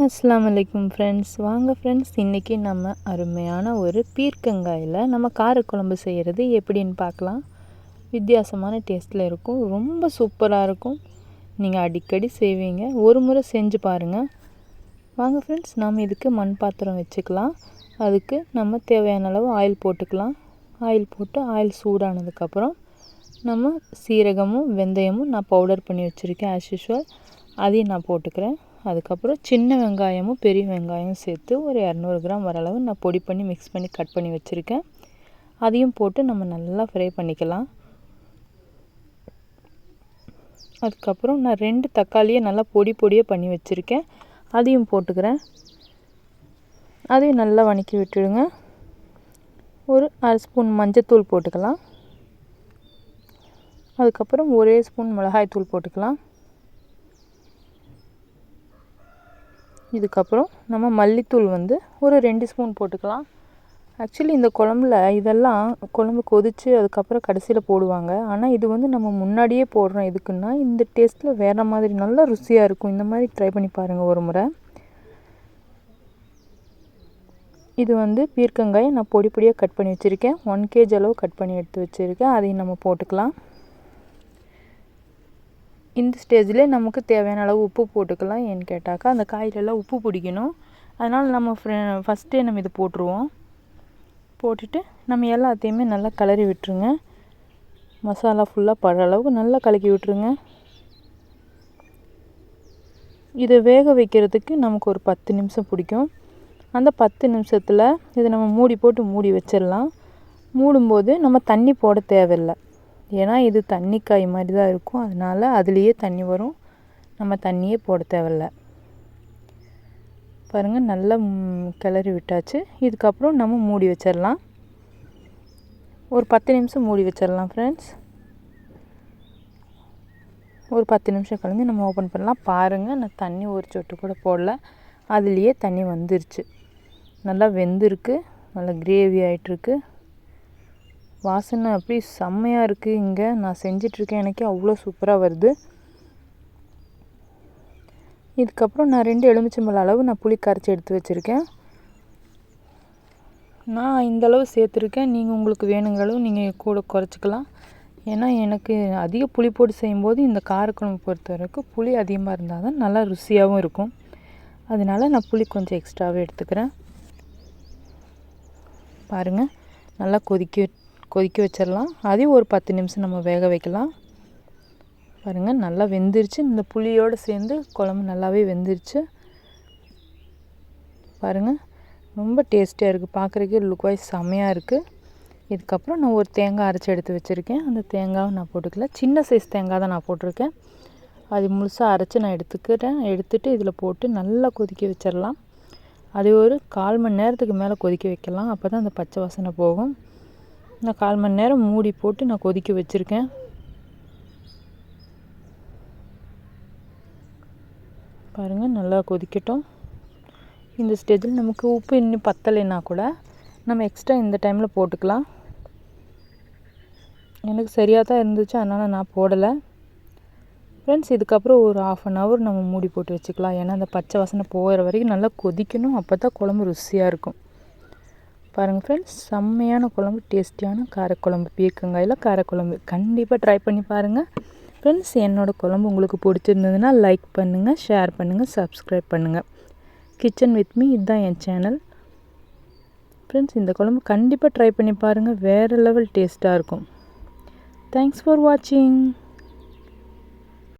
அஸ்லாம் வலைக்கும் ஃப்ரெண்ட்ஸ் வாங்க ஃப்ரெண்ட்ஸ் இன்றைக்கி நம்ம அருமையான ஒரு பீர்க்கங்காயில் நம்ம காரக்குழம்பு செய்கிறது எப்படின்னு பார்க்கலாம். வித்தியாசமான டேஸ்ட்டில் இருக்கும் ரொம்ப சூப்பராக இருக்கும். நீங்கள் அடிக்கடி செய்வீங்க ஒரு முறை செஞ்சு பாருங்கள் வாங்க ஃப்ரெண்ட்ஸ் நாம் இதுக்கு மண் பாத்திரம் வச்சுக்கலாம். அதுக்கு நம்ம தேவையான அளவு ஆயில் போட்டுக்கலாம். ஆயில் போட்டு ஆயில் சூடானதுக்கப்புறம் நம்ம சீரகமும் வெந்தயமும் நான் பவுடர் பண்ணி வச்சுருக்கேன் ஆஸ் யூஷுவல் அதையும் நான் போட்டுக்கிறேன். அதுக்கப்புறம் சின்ன வெங்காயமும் பெரிய வெங்காயமும் சேர்த்து ஒரு இரநூறு கிராம் வர அளவு நான் பொடி பண்ணி மிக்ஸ் பண்ணி கட் பண்ணி வச்சுருக்கேன். அதையும் போட்டு நம்ம நல்லா ஃப்ரை பண்ணிக்கலாம். அதுக்கப்புறம் நான் ரெண்டு தக்காளியை நல்லா பொடி பொடியாக பண்ணி வச்சுருக்கேன். அதையும் போட்டுக்கிறேன். அதையும் நல்லா வணக்கி விட்டுடுங்க. ஒரு அரை ஸ்பூன் மஞ்சத்தூள் போட்டுக்கலாம். அதுக்கப்புறம் ஒரே ஸ்பூன் மிளகாய் தூள் போட்டுக்கலாம். இதுக்கப்புறம் நம்ம மல்லித்தூள் வந்து ஒரு ரெண்டு ஸ்பூன் போட்டுக்கலாம். ஆக்சுவலி இந்த குழம்புல இதெல்லாம் குழம்பு கொதித்து அதுக்கப்புறம் கடைசியில் போடுவாங்க. ஆனால் இது வந்து நம்ம முன்னாடியே போடுறோம். எதுக்குன்னா இந்த டேஸ்ட்டில் வேறு மாதிரி நல்லா ருசியாக இருக்கும். இந்த மாதிரி ட்ரை பண்ணி பாருங்கள் ஒரு முறை. இது வந்து பீர்க்கங்காயை நான் பொடி பொடியாக கட் பண்ணி வச்சுருக்கேன். ஒன் கேஜி அளவு கட் பண்ணி எடுத்து வச்சுருக்கேன். அதையும் நம்ம போட்டுக்கலாம். இந்த ஸ்டேஜில் நமக்கு தேவையான அளவு உப்பு போட்டுக்கலாம் ஏன்னு கேட்டாக்கா அந்த காயிலெல்லாம் உப்பு பிடிக்கணும். அதனால் நம்ம ஃபஸ்ட்டே நம்ம இது போட்டுருவோம். போட்டுட்டு நம்ம எல்லாத்தையுமே நல்லா கிளறி விட்டுருங்க. மசாலா ஃபுல்லாக படுற அளவுக்கு நல்லா கலக்கி விட்டுருங்க. இதை வேக வைக்கிறதுக்கு நமக்கு ஒரு பத்து நிமிஷம் பிடிக்கும். அந்த பத்து நிமிஷத்தில் இதை நம்ம மூடி போட்டு மூடி வச்சிடலாம். மூடும்போது நம்ம தண்ணி போட தேவையில்லை. ஏன்னா இது தண்ணி காய் மாதிரி தான் இருக்கும். அதனால் அதுலேயே தண்ணி வரும். நம்ம தண்ணியே போட தேவையில்ல. பாருங்கள் நல்லா கிளறி விட்டாச்சு. இதுக்கப்புறம் நம்ம மூடி வச்சிடலாம். ஒரு பத்து நிமிஷம் மூடி வச்சிடலாம் ஃப்ரெண்ட்ஸ் ஒரு பத்து நிமிஷம் கலந்து நம்ம ஓப்பன் பண்ணலாம். பாருங்கள் நான் தண்ணி ஒரு சொட்டு கூட போடல. அதுலேயே தண்ணி வந்துருச்சு. நல்லா வெந்திருக்கு. நல்லா கிரேவி ஆகிட்டுருக்கு வாசனை அப்படி செம்மையாக இருக்குது இங்கே நான் செஞ்சிட்ருக்கேன். எனக்கே அவ்வளோ சூப்பராக வருது. இதுக்கப்புறம் நான் ரெண்டு எலுமிச்சம்பழம் அளவு நான் புளி கரைச்சி எடுத்து வச்சுருக்கேன். நான் இந்தளவு சேர்த்துருக்கேன். நீங்கள் உங்களுக்கு வேணுங்கிற அளவு நீங்கள் கூட குறைச்சிக்கலாம். ஏன்னா எனக்கு அதிக புளி போட்டு செய்யும்போது இந்த காரக்குழம்பு பொறுத்த வரைக்கும் புளி அதிகமாக இருந்தால் தான் நல்லா ருசியாகவும் இருக்கும். அதனால் நான் புளி கொஞ்சம் எக்ஸ்ட்ராவே எடுத்துக்கிறேன். பாருங்கள் நல்லா கொதிக்க கொதிக்க வச்சிடலாம். அதையும் ஒரு பத்து நிமிஷம் நம்ம வேக வைக்கலாம். பாருங்கள் நல்லா வெந்துருச்சு. இந்த புளியோடு சேர்ந்து குழம்பு நல்லாவே வெந்துருச்சு. பாருங்கள் ரொம்ப டேஸ்டியாக இருக்குது பார்க்குறக்கே லுக் வைஸ் செம்மையாக இருக்குது இதுக்கப்புறம் நான் ஒரு தேங்காய் அரைச்சி எடுத்து வச்சுருக்கேன். அந்த தேங்காவை நான் போட்டுக்கல. சின்ன சைஸ் தேங்காய் தான் நான் போட்டிருக்கேன். அது முழுசாக அரைச்சி நான் எடுத்துக்கிறேன். எடுத்துகிட்டு இதில் போட்டு நல்லா கொதிக்க வச்சிடலாம். அது ஒரு கால் மணி நேரத்துக்கு மேலே கொதிக்க வைக்கலாம். அப்போ தான் அந்த பச்சை வாசனை போகும். நான் கால் மணி நேரம் மூடி போட்டு நான் கொதிக்க வச்சுருக்கேன். பாருங்கள் நல்லா கொதிக்கட்டும். இந்த ஸ்டேஜில் நமக்கு உப்பு இன்னும் பத்தலைன்னா கூட நம்ம எக்ஸ்ட்ரா இந்த டைமில் போட்டுக்கலாம். எனக்கு சரியாக தான் இருந்துச்சு அதனால் நான் போடலை. ஃப்ரெண்ட்ஸ் இதுக்கப்புறம் ஒரு ஆஃப் அன் ஹவர் நம்ம மூடி போட்டு வச்சுக்கலாம். ஏன்னா அந்த பச்சை வாசனை போகிற வரைக்கும் நல்லா கொதிக்கணும். அப்போ தான் குழம்பு ருசியாக இருக்கும். பாருங்கள் ஃப்ரெண்ட்ஸ் செம்மையான குழம்பு டேஸ்டியான காரக்குழம்பு பீர்க்கங்காயில் காரக்குழம்பு. கண்டிப்பாக ட்ரை பண்ணி பாருங்கள் ஃப்ரெண்ட்ஸ் என்னோடய குழம்பு உங்களுக்கு பிடிச்சிருந்ததுன்னா லைக் பண்ணுங்கள் ஷேர் பண்ணுங்கள் சப்ஸ்கிரைப் பண்ணுங்கள் கிச்சன் வித் மீ இதுதான் என் சேனல் ஃப்ரெண்ட்ஸ் இந்த குழம்பு கண்டிப்பாக ட்ரை பண்ணி பாருங்கள் வேறு லெவல் டேஸ்ட்டாக இருக்கும். தேங்க்ஸ் ஃபார் வாட்சிங்